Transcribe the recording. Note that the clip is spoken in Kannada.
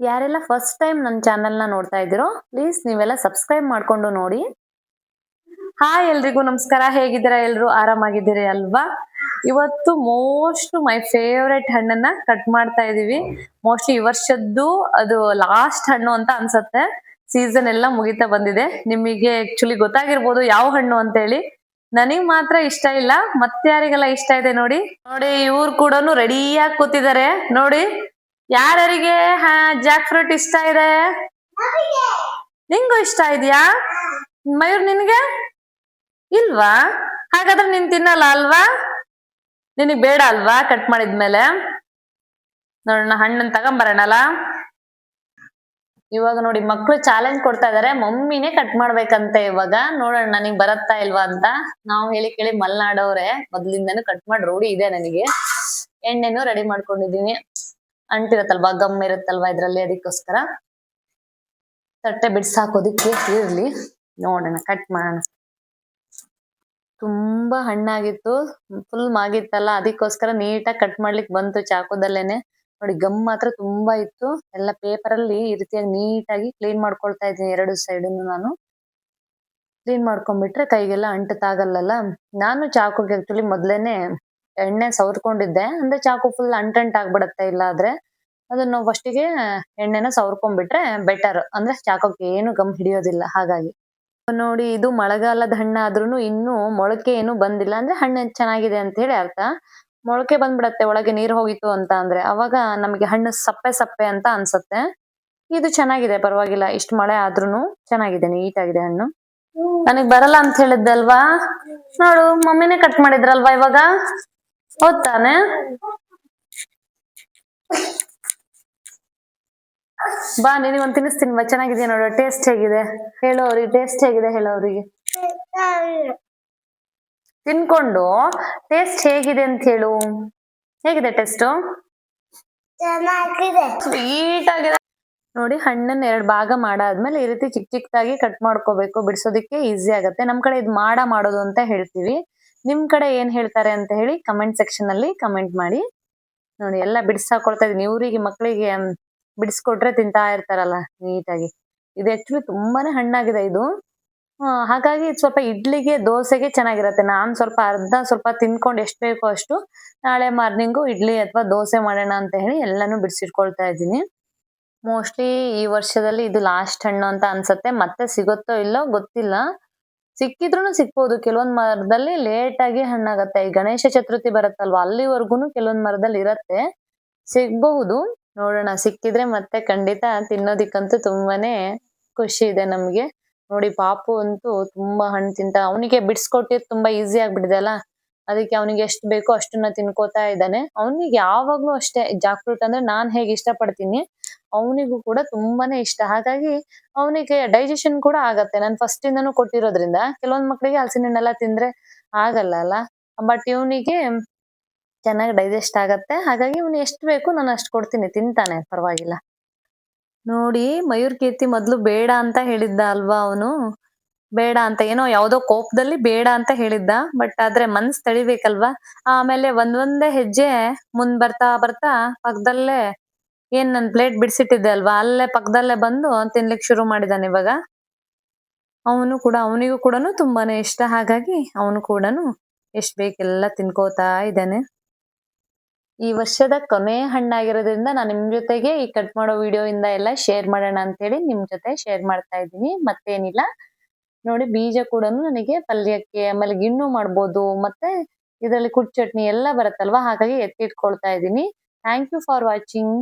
ಯಾರೆಲ್ಲ ಫಸ್ಟ್ ಟೈಮ್ ನನ್ನ ನ ನೋಡ್ತಾ ಇದ್ದೀರೋ ಪ್ಲೀಸ್ ನೀವೆಲ್ಲ ಸಬ್ಸ್ಕ್ರೈಬ್ ಮಾಡ್ಕೊಂಡು ನೋಡಿ. ಹಾಯ್ ಎಲ್ರಿಗೂ, ನಮಸ್ಕಾರ. ಹೇಗಿದ್ದೀರಾ ಎಲ್ರು? ಆರಾಮಾಗಿದ್ದೀರಿ ಅಲ್ವಾ? ಇವತ್ತು ಮೋಸ್ಟ್ ಮೈ ಫೇವ್ರೆಟ್ ಹಣ್ಣನ್ನ ಕಟ್ ಮಾಡ್ತಾ ಇದೀವಿ ಮೋಸ್ಟ್ಲಿ ಈ ವರ್ಷದ್ದು ಅದು ಲಾಸ್ಟ್ ಹಣ್ಣು ಅಂತ ಅನ್ಸತ್ತೆ. ಸೀಸನ್ ಎಲ್ಲ ಮುಗಿತಾ ಬಂದಿದೆ. ನಿಮಗೆ ಆಕ್ಚುಲಿ ಗೊತ್ತಾಗಿರ್ಬೋದು ಯಾವ ಹಣ್ಣು ಅಂತ ಹೇಳಿ ನನಗ್ ಮಾತ್ರ ಇಷ್ಟ ಇಲ್ಲ. ಮತ್ತೆ ಯಾರಿಗೆಲ್ಲ ಇಷ್ಟ ಇದೆ ನೋಡಿ. ನೋಡಿ, ಇವ್ರು ಕೂಡ ರೆಡಿಯಾಗಿ ಕೂತಿದ್ದಾರೆ. ನೋಡಿ. ಯಾರಿಗೆ ಜಾಕ್ ಫ್ರೂಟ್ ಇಷ್ಟ ಇದೆ? ನಿಂಗೂ ಇಷ್ಟ ಇದೆಯಾ? ಮಯೂರ್ ನಿನ್ಗೆ? ಇಲ್ವಾ? ಹಾಗಾದ್ರೆ ನೀನ್ ತಿನ್ನಲ್ಲ ಅಲ್ವಾ? ನಿನಗ್ ಬೇಡ ಅಲ್ವಾ ಕಟ್ ಮಾಡಿದ್ಮೇಲೆ? ನೋಡೋಣ ಹಣ್ಣನ್ ತಗೊಂಬರೋಣಲ್ಲ? ಇವಾಗ ನೋಡಿ ಮಕ್ಳು ಚಾಲೆಂಜ್ ಕೊಡ್ತಾ ಇದಾರೆ. ಮಮ್ಮಿನೇ ಕಟ್ ಮಾಡ್ಬೇಕಂತೆ ಇವಾಗ. ನೋಡೋಣ ನನಗ್ ಬರತ್ತಾ ಇಲ್ವಾ ಅಂತ? ನಾವು ಹೇಳಿ ಕೇಳಿ ಮಲ್ನಾಡವ್ರೆ. ಮೊದ್ಲಿಂದನೂ ಕಟ್ ಮಾಡಿ ರೂಢಿ ಇದೆ ನನಗೆ. ಎಣ್ಣೆನು ರೆಡಿ ಮಾಡ್ಕೊಂಡಿದೀನಿ ಅಂಟಿರತ್ತಲ್ವಾ, ಗಮ್ ಇರುತ್ತಲ್ವಾ ಇದ್ರಲ್ಲಿ ಅದಕ್ಕೋಸ್ಕರ. ತಟ್ಟೆ ಬಿಡ್ಸಾಕೋದಿಕ್ಕೆ ಇರ್ಲಿ. ನೋಡೋಣ ಕಟ್ ಮಾಡೋಣ. ತುಂಬಾ ಹಣ್ಣಾಗಿತ್ತು ಫುಲ್ ಮಾಗಿತ್ತಲ್ಲ, ಅದಕ್ಕೋಸ್ಕರ ನೀಟಾಗಿ ಕಟ್ ಮಾಡ್ಲಿಕ್ಕೆ ಬಂತು ಚಾಕುದಲ್ಲೇನೆ. ನೋಡಿ, ಗಮ್ ಮಾತ್ರ ತುಂಬಾ ಇತ್ತು. ಎಲ್ಲ ಪೇಪರ್ ಅಲ್ಲಿ ಈ ರೀತಿಯಾಗಿ ನೀಟಾಗಿ ಕ್ಲೀನ್ ಮಾಡ್ಕೊಳ್ತಾ ಇದ್ದೀನಿ ಎರಡು ಸೈಡ್ ನಾನು. ಕ್ಲೀನ್ ಮಾಡ್ಕೊಂಡ್ಬಿಟ್ರೆ ಕೈಗೆಲ್ಲ ಅಂಟತಾಗಲ್ಲಲ್ಲ ನಾನು ಚಾಕುಗೆ ಆಕ್ಚುಲಿ ಮೊದ್ಲೇನೆ ಎಣ್ಣೆ ಸವರ್ಕೊಂಡಿದ್ದೆ. ಅಂದ್ರೆ ಚಾಕು ಫುಲ್ ಅಂಟಂಟ್ ಆಗ್ಬಿಡತ್ತೆ ಇಲ್ಲ ಆದ್ರೆ ಅದನ್ನು ಫಸ್ಟಿಗೆ ಎಣ್ಣೆನ ಸವರ್ಕೊಂಡ್ಬಿಟ್ರೆ ಬೆಟರ್ ಅಂದ್ರೆ ಚಾಕೋಕ್ಕೆ ಏನು ಗಮ್ ಹಿಡಿಯೋದಿಲ್ಲ ಹಾಗಾಗಿ. ನೋಡಿ, ಇದು ಮಳೆಗಾಲದ ಹಣ್ಣಾದ್ರೂ ಇನ್ನೂ ಮೊಳಕೆ ಏನು ಬಂದಿಲ್ಲ. ಅಂದ್ರೆ ಹಣ್ಣು ಚೆನ್ನಾಗಿದೆ ಅಂತ ಹೇಳಿ ಅರ್ಥ. ಮೊಳಕೆ ಬಂದ್ಬಿಡತ್ತೆ, ಒಳಗೆ ನೀರು ಹೋಗಿತ್ತು ಅಂತ ಅಂದ್ರೆ. ಅವಾಗ ನಮಗೆ ಹಣ್ಣು ಸಪ್ಪೆ ಸಪ್ಪೆ ಅಂತ ಅನ್ಸತ್ತೆ. ಇದು ಚೆನ್ನಾಗಿದೆ, ಪರವಾಗಿಲ್ಲ. ಇಷ್ಟು ಮಳೆ ಆದ್ರೂನು ಚೆನ್ನಾಗಿದೆ ನೀಟಾಗಿದೆ ಹಣ್ಣು. ನನಗ್ ಬರಲ್ಲ ಅಂತ ಹೇಳಿದ್ದಲ್ವಾ ನೋಡು, ಮಮ್ಮಿನೇ ಕಟ್ ಮಾಡಿದ್ರಲ್ವಾ ಇವಾಗ? ಹೌದ್ ತಾನೆ ಬಾ ನಿನಗೆ ಒಂದ್ ತಿನ್ನಿಸ್ತೀನಿ ಬಾ. ಚೆನ್ನಾಗಿದೆ ನೋಡು ಟೇಸ್ಟ್ ಹೇಗಿದೆ? ಹೇಳು ಅವ್ರಿಗೆ ಟೇಸ್ಟ್ ಹೇಗಿದೆ ಹೇಳು ಅವ್ರಿಗೆ. ತಿನ್ಕೊಂಡು ಟೇಸ್ಟ್ ಹೇಗಿದೆ ಅಂತ ಹೇಳು. ಹೇಗಿದೆ ಟೇಸ್ಟ್ ಸ್ವೀಟ್ ಆಗಿದೆ. ನೋಡಿ ಹಣ್ಣನ್ನ ಎರಡ್ ಭಾಗ ಮಾಡಾದ್ಮೇಲೆ ಈ ರೀತಿ ಚಿಕ್ಕ ಚಿಕ್ಕದಾಗಿ ಕಟ್ ಮಾಡ್ಕೋಬೇಕು. ಬಿಡಿಸೋದಕ್ಕೆ ಈಸಿ ಆಗತ್ತೆ. ನಮ್ ಕಡೆ ಇದು ಮಾಡ ಮಾಡೋದು ಅಂತ ಹೇಳ್ತೀವಿ. ನಿಮ್ ಕಡೆ ಏನ್ ಹೇಳ್ತಾರೆ ಅಂತ ಹೇಳಿ ಕಮೆಂಟ್ ಸೆಕ್ಷನ್ ಅಲ್ಲಿ ಕಮೆಂಟ್ ಮಾಡಿ. ನೋಡಿ, ಎಲ್ಲ ಬಿಡಿಸಾಕೊಳ್ತಾ ಇದೀನಿ ಇವ್ರಿಗೆ ಮಕ್ಕಳಿಗೆ ಬಿಡಿಸ್ಕೊಟ್ರೆ ತಿಂತಾ ಇರ್ತಾರಲ್ಲ ನೀಟಾಗಿ. ಇದು ಆಕ್ಚುಲಿ ತುಂಬಾನೇ ಹಣ್ಣಾಗಿದೆ ಇದು. ಹಾಗಾಗಿ ಸ್ವಲ್ಪ ಇಡ್ಲಿಗೆ ದೋಸೆಗೆ ಚೆನ್ನಾಗಿರತ್ತೆ. ನಾನ್ ಸ್ವಲ್ಪ ಅರ್ಧ ಸ್ವಲ್ಪ ತಿನ್ಕೊಂಡು ಎಷ್ಟು ಬೇಕೋ ಅಷ್ಟು ನಾಳೆ ಮಾರ್ನಿಂಗು ಇಡ್ಲಿ ಅಥವಾ ದೋಸೆ ಮಾಡೋಣ ಅಂತ ಹೇಳಿ ಎಲ್ಲಾನು ಬಿಡಿಸಿಟ್ಕೊಳ್ತಾ ಇದ್ದೀನಿ. ಮೋಸ್ಟ್ಲಿ ಈ ವರ್ಷದಲ್ಲಿ ಇದು ಲಾಸ್ಟ್ ಹಣ್ಣು ಅಂತ ಅನ್ಸತ್ತೆ. ಮತ್ತೆ ಸಿಗುತ್ತೋ ಇಲ್ಲೋ ಗೊತ್ತಿಲ್ಲ. ಸಿಕ್ಕಿದ್ರೂ ಸಿಕ್ಬೋದು. ಕೆಲವೊಂದ್ ಮರದಲ್ಲಿ ಲೇಟ್ ಆಗಿ ಹಣ್ಣಾಗತ್ತೆ. ಈ ಗಣೇಶ ಚತುರ್ಥಿ ಬರುತ್ತಲ್ವ? ಅಲ್ಲಿವರ್ಗುನು ಕೆಲವೊಂದ್ ಮರದಲ್ಲಿ ಇರತ್ತೆ. ಸಿಗ್ಬಹುದು. ನೋಡೋಣ. ಸಿಕ್ಕಿದ್ರೆ ಮತ್ತೆ ಖಂಡಿತ ತಿನ್ನೋದಿಕ್ಕಂತೂ ತುಂಬಾನೇ ಖುಷಿ ಇದೆ ನಮ್ಗೆ. ನೋಡಿ, ಪಾಪು ಅಂತೂ ತುಂಬಾ ಹಣ್ಣು ತಿಂತ, ಅವನಿಗೆ ಬಿಡ್ಸ್ಕೊಟ್ಟಿದ್ ತುಂಬಾ ಈಸಿ ಆಗ್ಬಿಟ್ಟಿದೆ ಅಲ್ಲ? ಅದಕ್ಕೆ ಅವನಿಗೆ ಎಷ್ಟು ಬೇಕೋ ಅಷ್ಟನ್ನ ತಿನ್ಕೋತಾ ಇದ್ದಾನೆ. ಅವನಿಗೆ ಯಾವಾಗ್ಲೂ ಅಷ್ಟೇ ಜಾಕ್ ಫ್ರೂಟ್ ಅಂದ್ರೆ ನಾನ್ ಹೇಗೆ ಇಷ್ಟ ಪಡ್ತೀನಿ ಅವನಿಗೂ ಕೂಡ ತುಂಬಾನೇ ಇಷ್ಟ. ಹಾಗಾಗಿ ಅವನಿಗೆ ಡೈಜೆಷನ್ ಕೂಡ ಆಗತ್ತೆ. ನಾನು ಫಸ್ಟ್ ಇಂದನೂ ಕೊಟ್ಟಿರೋದ್ರಿಂದ ಕೆಲವೊಂದ್ ಮಕ್ಳಿಗೆ ಹಲಸಿನ ಹಣ್ಣೆಲ್ಲ ತಿಂದ್ರೆ ಆಗಲ್ಲ ಅಲ್ಲ? ಬಟ್ ಇವನಿಗೆ ಚೆನ್ನಾಗಿ ಡೈಜೆಸ್ಟ್ ಆಗತ್ತೆ. ಹಾಗಾಗಿ ಇವನ್ ಎಷ್ಟು ಬೇಕು ನಾನು ಅಷ್ಟು ಕೊಡ್ತೀನಿ. ತಿಂತಾನೆ, ಪರವಾಗಿಲ್ಲ. ನೋಡಿ, ಮಯೂರ್ ಕೀರ್ತಿ ಮೊದ್ಲು ಬೇಡ ಅಂತ ಹೇಳಿದ್ದ ಅಲ್ವಾ ಅವನು? ಬೇಡ ಅಂತ, ಏನೋ ಯಾವ್ದೋ ಕೋಪದಲ್ಲಿ ಬೇಡ ಅಂತ ಹೇಳಿದ್ದ. ಬಟ್ ಆದ್ರೆ ಮನ್ಸ್ ತಳಿಬೇಕಲ್ವಾ? ಆಮೇಲೆ ಒಂದೊಂದೇ ಹೆಜ್ಜೆ ಮುಂದ್ ಬರ್ತಾ ಬರ್ತಾ ಪಕ್ಕದಲ್ಲೇ ಏನ್ ನನ್ ಪ್ಲೇಟ್ ಬಿಡಿಸಿಟ್ಟಿದ್ದೆ ಅಲ್ವಾ? ಅಲ್ಲೇ ಪಕ್ಕದಲ್ಲೇ ಬಂದು ತಿನ್ಲಿಕ್ ಶುರು ಮಾಡಿದಾನೆ ಇವಾಗ. ಅವನು ಕೂಡ, ಅವನಿಗೂ ಕೂಡ ತುಂಬಾನೇ ಇಷ್ಟ. ಹಾಗಾಗಿ ಅವನು ಕೂಡ ಎಷ್ಟ್ ಬೇಕೆಲ್ಲ ತಿನ್ಕೋತಾ ಇದ್ದಾನೆ. ಈ ವರ್ಷದ ಕೊನೆ ಹಣ್ಣಾಗಿರೋದ್ರಿಂದ ನಾನು ನಿಮ್ ಜೊತೆಗೆ ಈ ಕಟ್ ಮಾಡೋ ವಿಡಿಯೋ ಇಂದ ಎಲ್ಲ ಶೇರ್ ಮಾಡೋಣ ಅಂತೇಳಿ ನಿಮ್ ಜೊತೆ ಶೇರ್ ಮಾಡ್ತಾ ಇದ್ದೀನಿ. ಮತ್ತೇನಿಲ್ಲ. ನೋಡಿ, ಬೀಜ ಕೂಡ ನನಗೆ ಪಲ್ಯಕ್ಕೆ ಆಮೇಲೆ ಗಿಣ್ಣು ಮಾಡ್ಬೋದು. ಮತ್ತೆ ಇದರಲ್ಲಿ ಕುಡ್ ಚಟ್ನಿ ಎಲ್ಲ ಬರುತ್ತಲ್ವಾ? ಹಾಗಾಗಿ ಎತ್ತಿಟ್ಕೊಳ್ತಾ ಇದ್ದೀನಿ. Thank you for watching